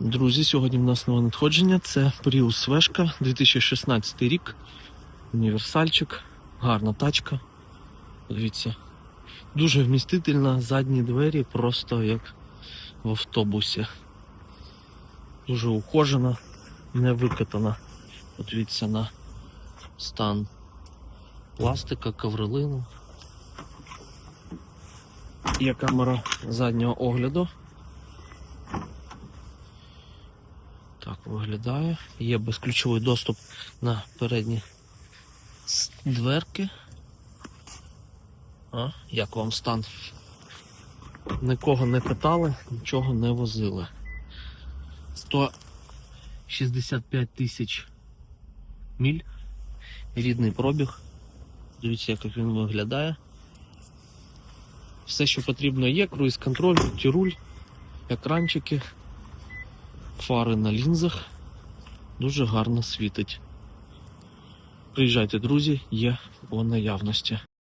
Друзі, сьогодні в нас нове надходження. Це Prius Вешка 2016 рік. Універсальчик, гарна тачка. Дивіться. Дуже вмістительна, задні двері, просто як в автобусі. Дуже ухожена, не викатана. Подивіться на стан пластика, ковролину. Є камера заднього огляду. Так виглядає. Є безключовий доступ на передні дверки. А, як вам стан? Нікого не катали, нічого не возили. 165 тисяч міль. Рідний пробіг. Дивіться, як він виглядає. Все, що потрібно є, круїз контроль, тіруль, екранчики, фари на лінзах. Дуже гарно світить. Приїжджайте, друзі, є по наявності.